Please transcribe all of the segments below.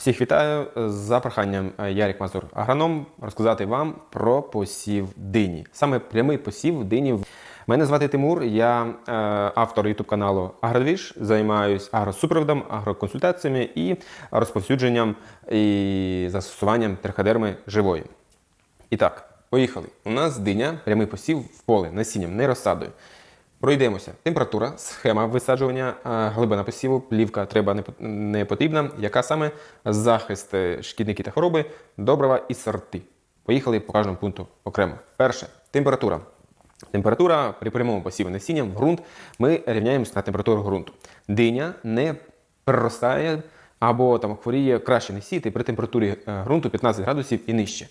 Всіх вітаю за проханням е, Ярік Мазур, агроном, розказати вам про посів дині. Саме прямий посів дині. Мене звати Тимур, я е, автор YouTube каналу Агродвіж, займаюся агросупроводом, агроконсультаціями і розповсюдженням і застосуванням триходерми живої. І так, поїхали. У нас диня, прямий посів в поле насінням, не розсадою. Пройдемося. Температура, схема висаджування, е, глибина посіву, плівка треба не пот- не потрібна. Яка саме захист е, шкідники та хвороби, добрива і сорти. Поїхали по кожному пункту окремо. Перше температура. Температура при прямому посіві насіння в ґрунт ми рівняємося на температуру ґрунту. Диня не проростає або там хворіє краще не сіяти при температурі е, ґрунту 15 градусів і нижче.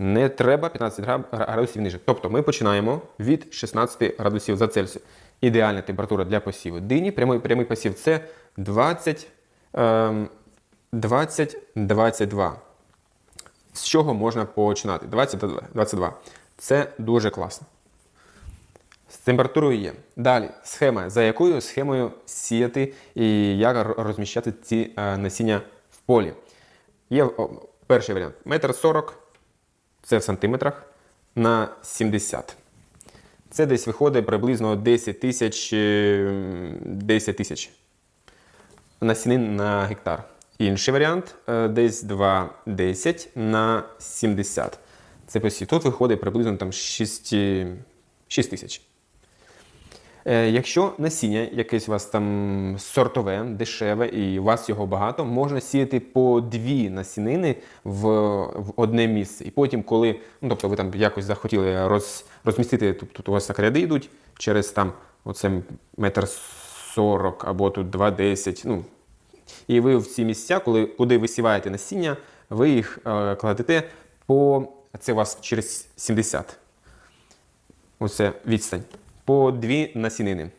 Не треба 15 градусів ниже. Тобто ми починаємо від 16 градусів за Цельсію. Ідеальна температура для посіву дині. Прямий, прямий посів це 20, ем, 20, 22. З чого можна починати? 20-22. Це дуже класно. З температурою є. Далі схема, за якою схемою сіяти і як розміщати ці е, насіння в полі. Є перший варіант. Метр сорок, це в сантиметрах, на 70. Це десь виходить приблизно 10 тисяч, е, 10 тисяч насінин на гектар. Інший варіант е, десь 2,10 на 70. Це посів. Тут виходить приблизно там 6, 6 тисяч. Е, Якщо насіння якесь у вас там сортове, дешеве і у вас його багато, можна сіяти по дві насінини в, в одне місце. І потім, коли ну, тобто ви там якось захотіли роз, розмістити, тут, тут у вас ряди йдуть через там оце метр сорок або тут 2,10, ну, і ви в ці місця, коли, куди ви сіваєте насіння, ви їх е, кладете по. Це у вас через 70. Оце відстань. По дві насінини.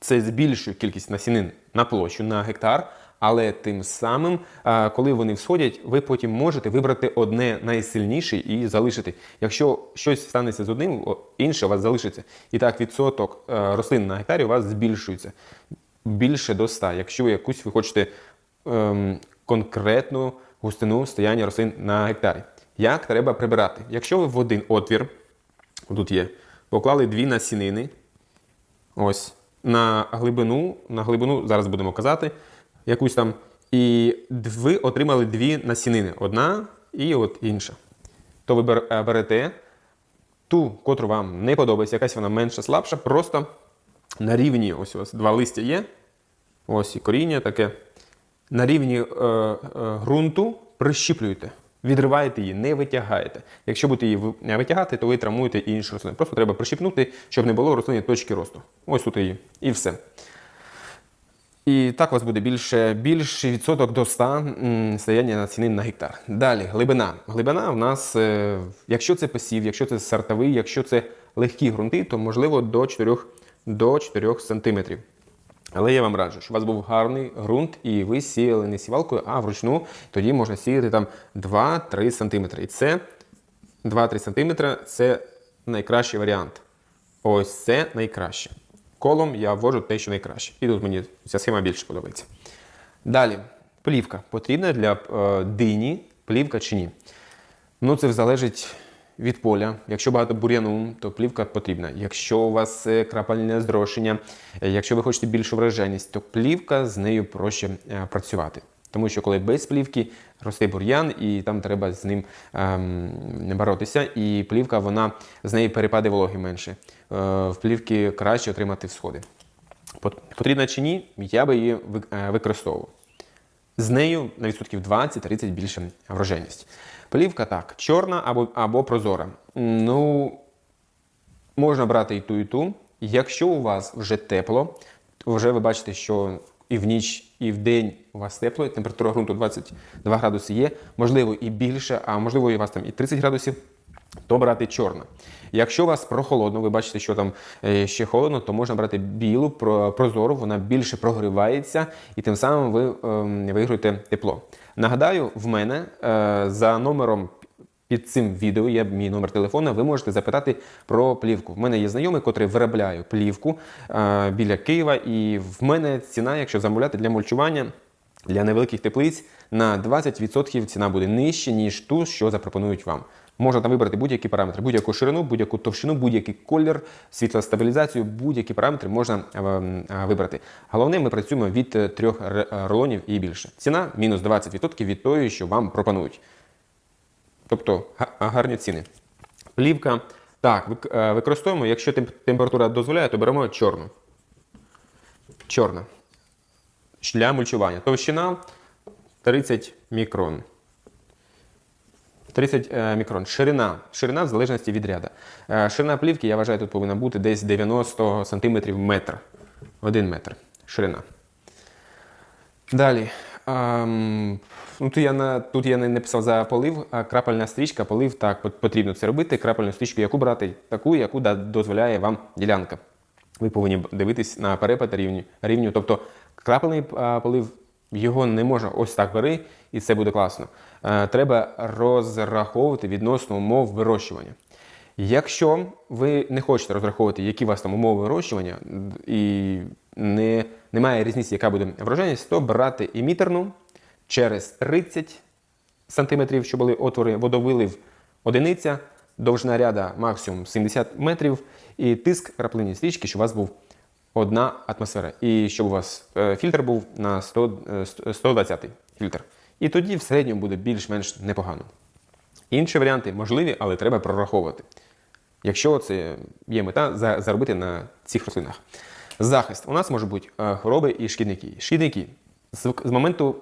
Це збільшує кількість насінин на площу на гектар, але тим самим, е, коли вони всходять, ви потім можете вибрати одне найсильніше і залишити. Якщо щось станеться з одним, інше у вас залишиться. І так, відсоток е, рослин на гектарі у вас збільшується більше до 100, якщо якусь ви хочете ем, конкретну густину стояння рослин на гектарі. Як треба прибирати? Якщо ви в один отвір, тут є, поклали дві насінини, ось, на глибину, на глибину, зараз будемо казати, якусь там, і ви отримали дві насінини, одна і от інша. То ви е, берете ту, котру вам не подобається, якась вона менша, слабша, просто на рівні, ось у вас два листя є, ось і коріння таке. На рівні е, е, ґрунту прищіплюєте, відриваєте її, не витягаєте. Якщо будете її витягати, то ви травмуєте іншу рослину. Просто треба прищіпнути, щоб не було рослині точки росту. Ось тут її. І все. І так у вас буде більше, більший відсоток до 100 м, стояння насінин на гектар. Далі, глибина. Глибина в нас, е, якщо це посів, якщо це сортовий, якщо це легкі ґрунти, то можливо до 4, до 4 сантиметрів. Але я вам раджу, щоб у вас був гарний ґрунт, і ви сіяли не сівалкою, а вручну. Тоді можна сіяти там 2-3 сантиметри. І це 2-3 сантиметри це найкращий варіант. Ось це найкраще. Колом я ввожу те, що найкраще. І тут мені ця схема більше подобається. Далі, плівка. Потрібна для е, дині плівка чи ні? Ну, це залежить від поля. Якщо багато бур'яну, то плівка потрібна. Якщо у вас е, крапельне зрошення, е, якщо ви хочете більшу враженість, то плівка з нею проще е, працювати. Тому що коли без плівки росте бур'ян, і там треба з ним ем, боротися, і плівка вона з неї перепаде вологи менше. Е, в плівки краще отримати всходи. Пот- Потрібна чи ні, я би її використовував. З нею на відсотків 20-30 більше врожайність. Плівка так, чорна або, або прозора. Ну, можна брати і ту, і ту. Якщо у вас вже тепло, вже ви бачите, що і в ніч, і в день у вас тепло, температура ґрунту 22 градуси є, можливо, і більше, а можливо, і у вас там і 30 градусів, то брати чорна. Якщо у вас прохолодно, ви бачите, що там е, ще холодно, то можна брати білу про- прозору, вона більше прогрівається, і тим самим ви ем, виграєте тепло. Нагадаю, в мене е, за номером під цим відео є мій номер телефона. Ви можете запитати про плівку. В мене є знайомий, котрий виробляє плівку е, біля Києва, і в мене ціна, якщо замовляти для мульчування. Для невеликих теплиць на 20% ціна буде нижче, ніж ту, що запропонують вам. Можна там вибрати будь-які параметри, будь-яку ширину, будь-яку товщину, будь-який колір, світлостабілізацію, будь-які параметри можна е, е, вибрати. Головне, ми працюємо від е, трьох рулонів і більше. Ціна мінус 20% від тої, що вам пропонують. Тобто гарні ціни. Плівка. Так, використовуємо, якщо температура дозволяє, то беремо чорну. Чорна. Для мульчування. Товщина 30 мікрон. 30 е, мікрон. Ширина. Ширина в залежності від ряда. Е, ширина плівки, я вважаю, тут повинна бути десь 90 см метр. Один метр. Ширина. Далі. Ем, ну, тут, я на, тут я не написав за полив, а крапельна стрічка, полив, так, потрібно це робити. Крапельну стрічку, яку брати? Таку, яку дозволяє вам ділянка. Ви повинні дивитись на перепад рівню. рівню. Тобто крапельний а, полив, його не можна ось так бери, і це буде класно. Е, треба розраховувати відносно умов вирощування. Якщо ви не хочете розраховувати, які у вас там умови вирощування, і не, немає різниці, яка буде врожайність, то брати емітерну через 30 сантиметрів, що були отвори, водовилив одиниця, довжина ряда максимум 70 метрів, і тиск краплині стрічки, щоб у вас був одна атмосфера. І щоб у вас е, фільтр був на 100, е, 120 фільтр. І тоді в середньому буде більш-менш непогано. Інші варіанти можливі, але треба прораховувати. Якщо це є мета заробити на цих рослинах. Захист. У нас можуть бути е, хвороби і шкідники. Шкідники. З, моменту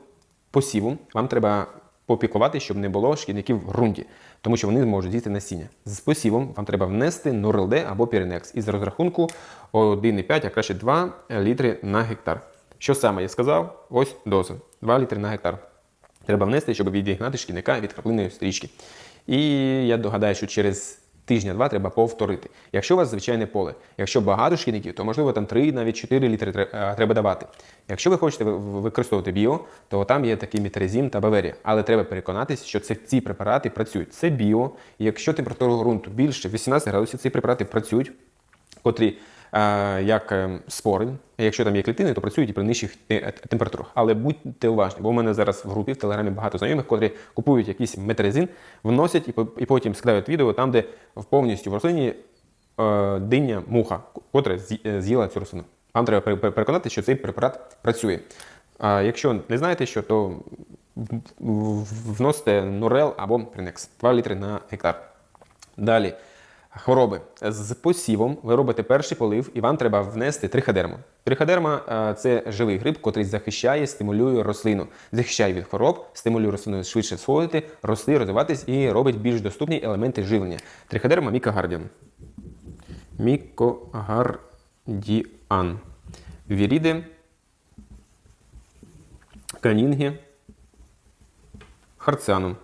посіву вам треба попіклувати, щоб не було шкідників в ґрунті, тому що вони можуть з'їсти насіння. З посівом вам треба внести НОРЛД або Піренекс із розрахунку 1,5, а краще 2 літри на гектар. Що саме я сказав? Ось доза. 2 літри на гектар. Треба внести, щоб відігнати шкідника від краплинної стрічки. І я догадаю, що через тижня-два треба повторити. Якщо у вас звичайне поле, якщо багато шкідників, то можливо там 3, навіть 4 літри е, треба давати. Якщо ви хочете ви- ви- використовувати біо, то там є такий мітрезін та баверія. Але треба переконатися, що це ці препарати працюють. Це біо. Якщо температура ґрунту більше 18 градусів, ці препарати працюють, котрі як е, спори. Якщо там є клітини, то працюють і при нижчих температурах. Але будьте уважні, бо у мене зараз в групі в телеграмі багато знайомих, котрі купують якийсь метрезин, вносять і, потім скидають відео там, де повністю в рослині е, диня муха, котра е, з'їла цю рослину. Вам треба пере- пере- переконати, що цей препарат працює. А якщо не знаєте, що, то в- в- вносите Нурел або Принекс 2 літри на гектар. Далі. Хвороби. З посівом ви робите перший полив, і вам треба внести триходерму. Триходерма е, це живий гриб, котрий захищає, стимулює рослину, захищає від хвороб, стимулює рослину швидше сходити, рости, розвиватись і робить більш доступні елементи живлення. Триходерма мікогардіан. Мікогардіан. Віріди, канінги, харціанум.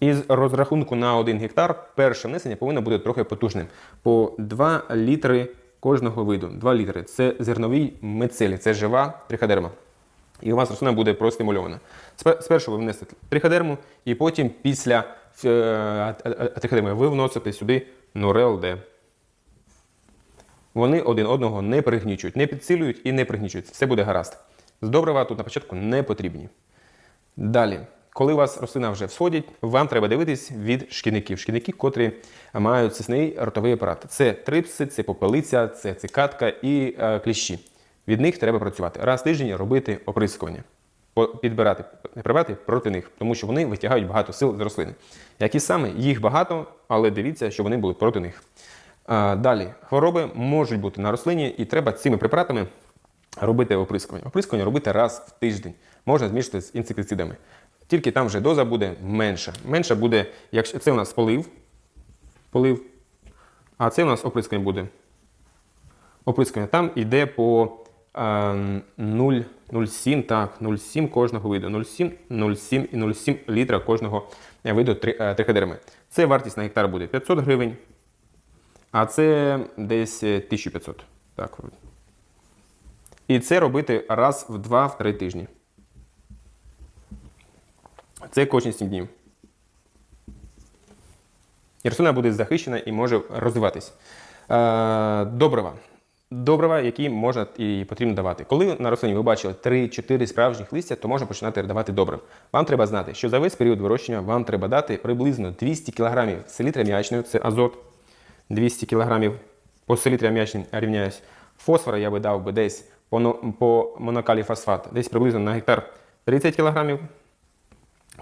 Із розрахунку на 1 гектар перше внесення повинно бути трохи потужним. По 2 літри кожного виду. 2 літри це зерновий мицелій, це жива триходерма. І у вас рослина буде простимульована. Спе- Спершу ви внесете триходерму, і потім після е, триходерми ви вносите сюди Нурел Д. Вони один одного не пригнічують, не підсилюють і не пригнічують. Все буде гаразд. З добрива тут на початку не потрібні. Далі, коли у вас рослина вже всходить, вам треба дивитись від шкідників. Шкідники, котрі мають сисний ротовий апарат. Це трипси, це попелиця, це цикатка і е, кліщі. Від них треба працювати. Раз в тиждень робити оприскування. Підбирати препарати проти них, тому що вони витягають багато сил з рослини. Які саме їх багато, але дивіться, щоб вони були проти них. А, Далі, хвороби можуть бути на рослині, і треба цими препаратами робити оприскування. Оприскування робити раз в тиждень. Можна змішати з інсектицидами. Тільки там вже доза буде менша. Менша буде, якщо це у нас полив, полив, а це у нас оприскування буде. Оприскування там йде по е, 0,07, так, 0,7 кожного виду. 0,7, 0,7 і 0,7 літра кожного виду е. Це вартість на гектар буде 500 гривень, а це десь е, 1500. Так. І це робити раз в 2-3 тижні. Це кожні 7 днів. І рослина буде захищена і може розвиватись. Е, добрива. добрива, які можна і потрібно давати. Коли на рослині ви бачили 3-4 справжніх листя, то можна починати давати добрив. Вам треба знати, що за весь період вирощення вам треба дати приблизно 200 кг селітри аміачної, це азот, 200 кг по селітрі аміачній рівняюсь. Фосфора я би дав би десь по, но- по монокалій фосфат, десь приблизно на гектар 30 кг.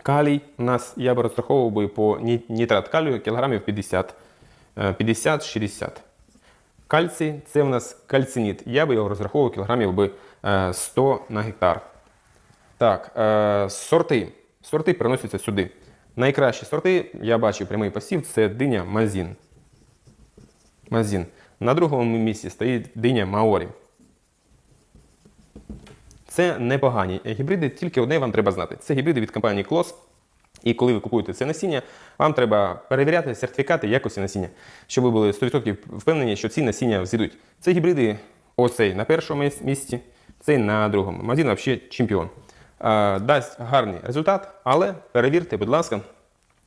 Калій у нас я би розраховував би по нітрат калію кілограмів 50, е, 50-60. Кальцій це у нас кальциніт. Я би його розраховував кілограмів би е, 100 на гектар. Так, е, сорти. Сорти переносяться сюди. Найкращі сорти, я бачу прямий посів, це диня Мазін. Мазін. На другому місці стоїть диня Маорі. Це непогані гібриди, тільки одне вам треба знати. Це гібриди від компанії Клос. І коли ви купуєте це насіння, вам треба перевіряти сертифікати якості насіння, щоб ви були 100% впевнені, що ці насіння взійдуть. Це гібриди оцей на першому місці, цей на другому. Мазін взагалі чемпіон. Дасть гарний результат, але перевірте, будь ласка,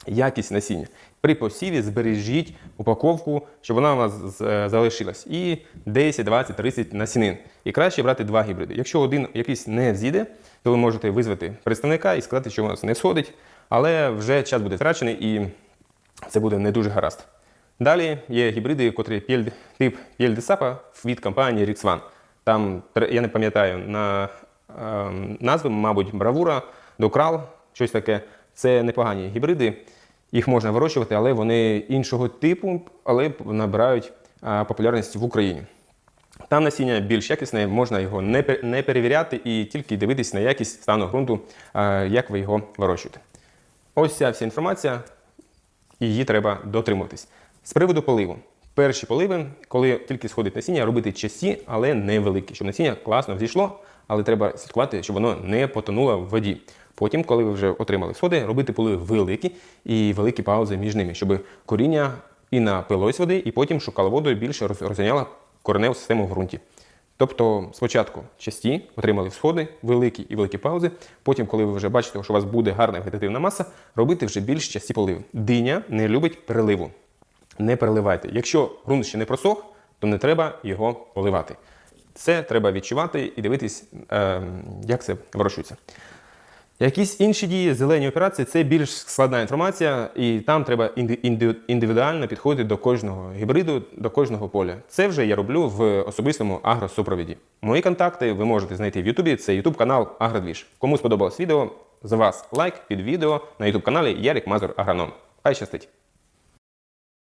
якість насіння. При посіві збережіть упаковку, щоб вона у вас е, залишилась. І 10, 20, 30 насінин. І краще брати два гібриди. Якщо один якийсь не з'їде, то ви можете визвати представника і сказати, що у нас не сходить, але вже час буде втрачений і це буде не дуже гаразд. Далі є гібриди, котрі тип Пєльдесапа від компанії Rix Там, я не пам'ятаю, на е, назви, мабуть, Бравура, Докрал, щось таке. Це непогані гібриди. Їх можна вирощувати, але вони іншого типу, але набирають популярність в Україні. Там насіння більш якісне, можна його не, перевіряти і тільки дивитись на якість стану ґрунту, як ви його вирощуєте. Ось ця вся інформація, її треба дотримуватись. З приводу поливу. Перші поливи, коли тільки сходить насіння, робити часті, але невеликі, щоб насіння класно взійшло, але треба слідкувати, щоб воно не потонуло в воді. Потім, коли ви вже отримали сходи, робити поливи великі і великі паузи між ними, щоб коріння і напилось води, і потім шукало воду і більше роз- розганяло кореневу систему в ґрунті. Тобто спочатку часті отримали всходи, великі і великі паузи. Потім, коли ви вже бачите, що у вас буде гарна вегетативна маса, робити вже більш часті поливи. Диня не любить переливу. Не переливайте. Якщо ґрунт ще не просох, то не треба його поливати. Це треба відчувати і дивитись, е, як це вирощується. Якісь інші дії, зелені операції це більш складна інформація, і там треба інди- інди- індивідуально підходити до кожного гібриду, до кожного поля. Це вже я роблю в особистому агросупровіді. Мої контакти ви можете знайти в Ютубі. Це Ютуб канал Агродвіж. Кому сподобалось відео, за вас лайк під відео на Ютуб каналі Ярик Мазур Агроном. Хай щастить!